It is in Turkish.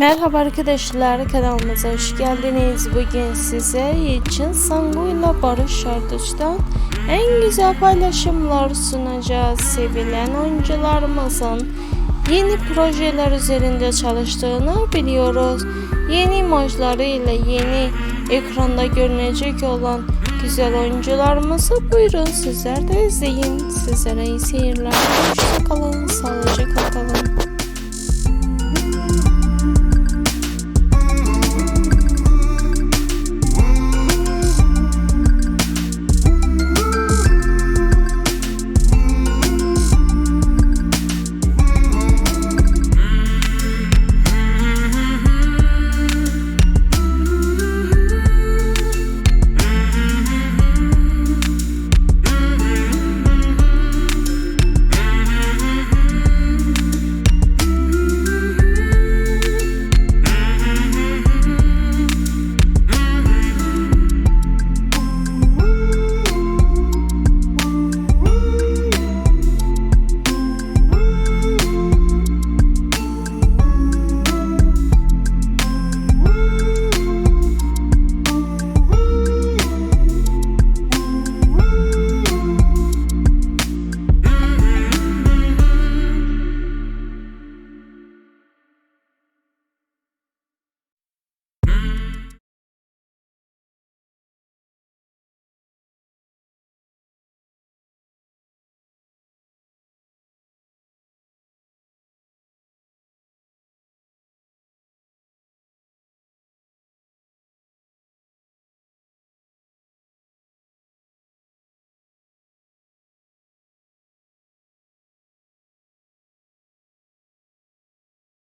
Merhaba arkadaşlar kanalımıza hoş geldiniz. Bugün size için Sangu ile Barış Şarduç'tan en güzel paylaşımlar sunacağız. Sevilen oyuncularımızın yeni projeler üzerinde çalıştığını biliyoruz. Yeni imajları ile yeni ekranda görünecek olan güzel oyuncularımızı buyurun sizler de izleyin. Sizlere iyi seyirler. Hoşçakalın.